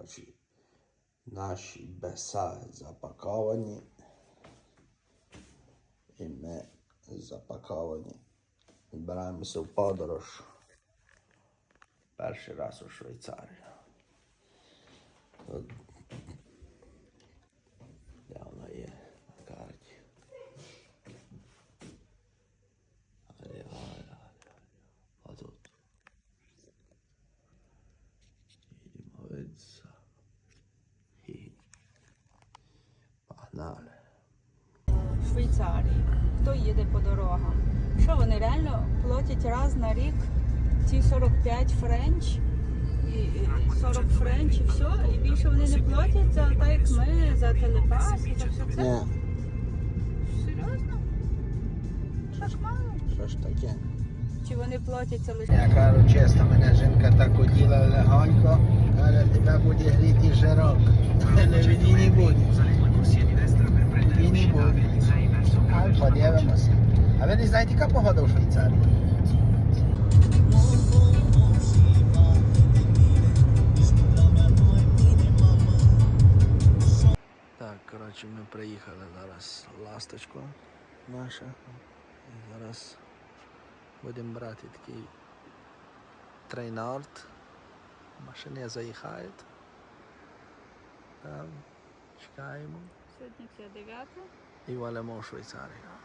Коротше, наші беса запаковані. І ми запаковані. Збираємося в подорож. Перший раз у Швейцарію. Погнали. Швейцарії. Хто їде по дорогам? Що вони реально платять раз на рік ці 45 френч і і 40 френч і все, і більше вони не платять за так, як ми, за телепас і за все це. Ні, Серйозно? Так мало? що ж таке? Чи вони платять це лише? Я кажу чесно, мене жінка так уділа легонько, каже, тебе буде гріти жирок. Не знаєте, яка погода в Швейцарії? Так, коротше, ми приїхали зараз ласточку наша. Зараз будемо брати такий трейнард. Машини заїхають. Там чекаємо Сьогодні це 9. і валимо в Швейцарію.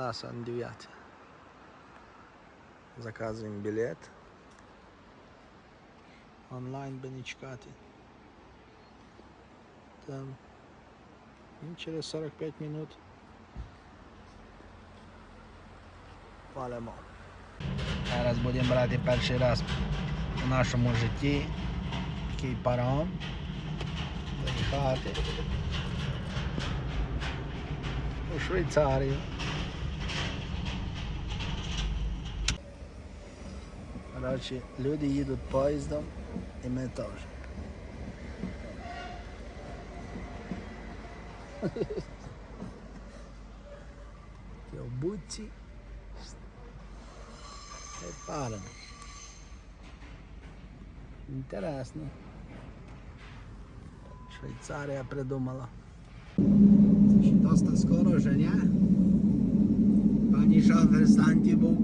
Нас он 9. Заказуємо білет. Онлайн би. Там ну, через 45 минут валимо. Зараз будемо брати перший раз у нашому житті такий паром. Заїхати у Швейцарію. Коротше, люди їдуть поїздом і ми теж. Ті обутці. І паром. Інтересно. Швейцарія придумала. Доста скоро вже, ні? Пані шофер бо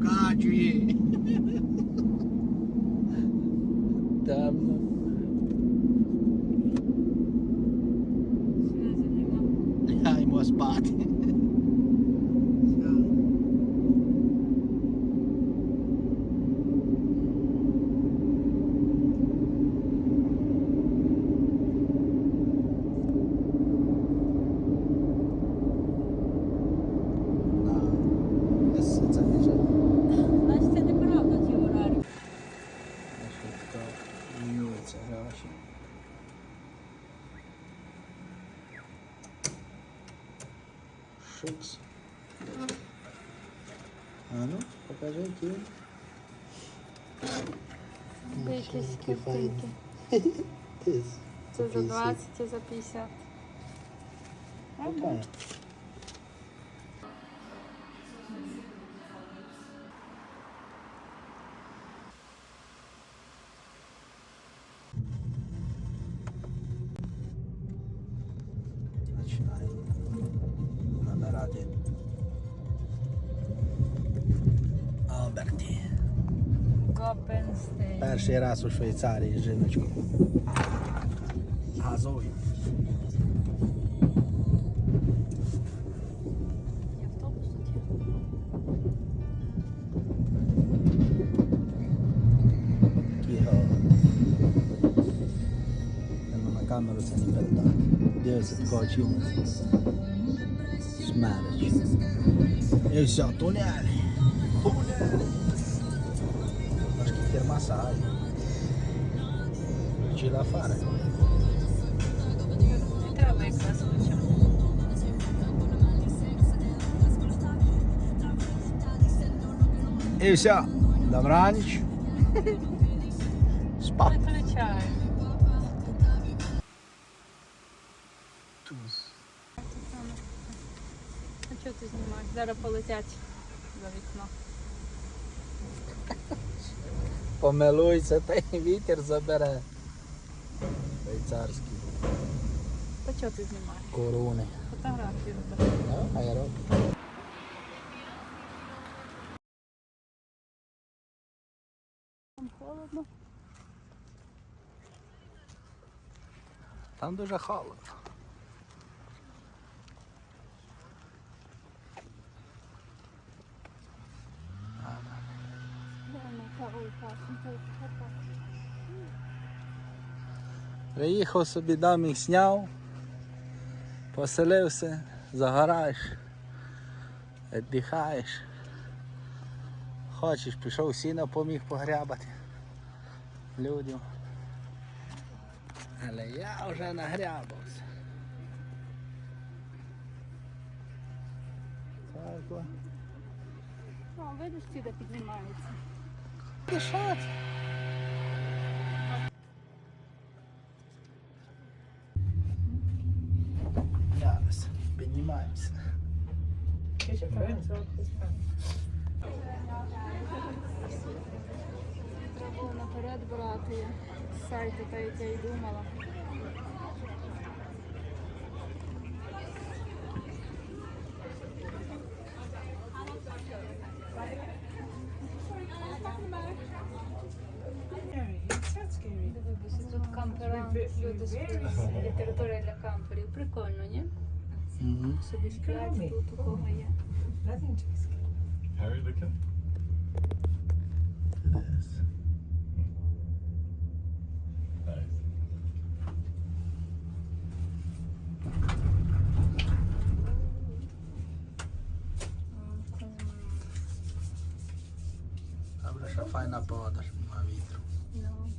вкачує. Темно. Сльози нема. Ляймо спати. Якісь картинки. Це за 20, це за 50. Копенстейн. Перший раз у Швейцарії жіночку. Газовий. Є автобус тут є. Його. Я на камеру це не передати. Дивися, такого очима. Смерч. І все, тунель. Фари. Не треба якраз хоча. І все. Добраніч. Спав. Виключаю. А чого ти знімаєш? Зараз полетять за вікно. Помилуйся, та й вітер забере. швейцарські Та чого ти знімаєш? корони. Фотографію. Ну, а я роблю. Холодно. Там дуже холодно. Приїхав собі домик сняв, поселився, загораєш, віддихаєш. Хочеш, пішов сіно поміг погрябати людям. Але я вже нагрябався. О, видиш, ці де Дишати. Зараз піднімаємося. Треба було наперед брати з сайту, та як я й думала. Дивись, тут кампера, люди територія для камперів. Прикольно, ні? Угу. Собі сплять, тут у кого є. Harry looking? Nice. Добре, що файна погода, що нема вітру, Ну,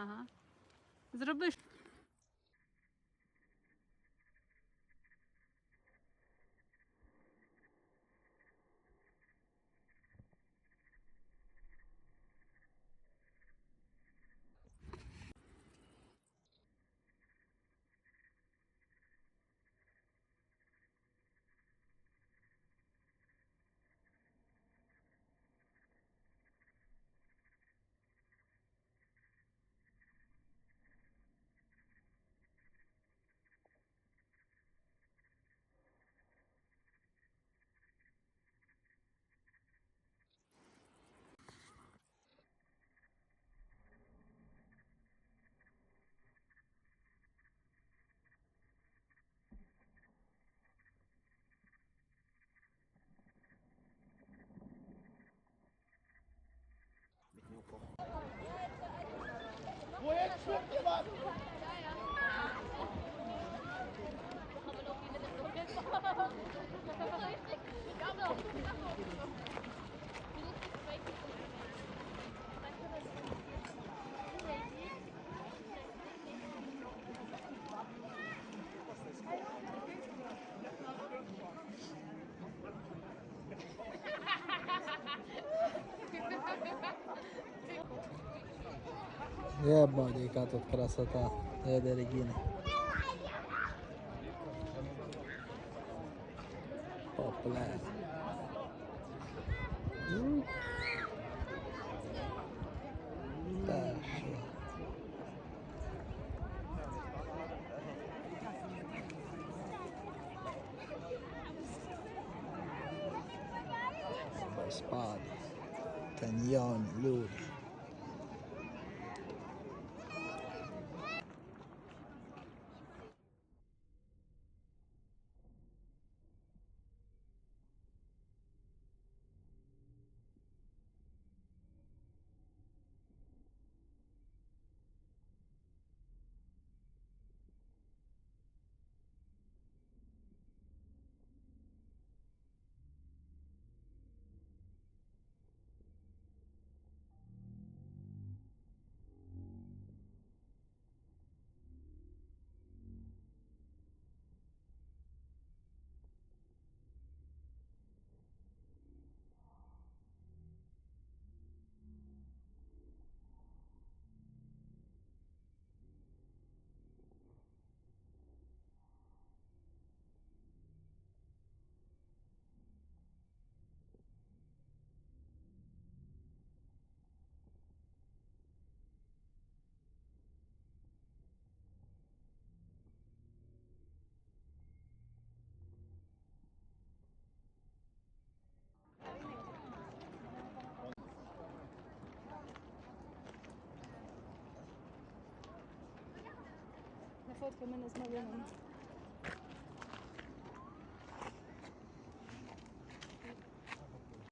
Ага. Ja, wel. Єбать, яка тут красота. Еде Регіна. Попле. М. Та що. Спади. Каньйони, люди. Фотка мене з малинами.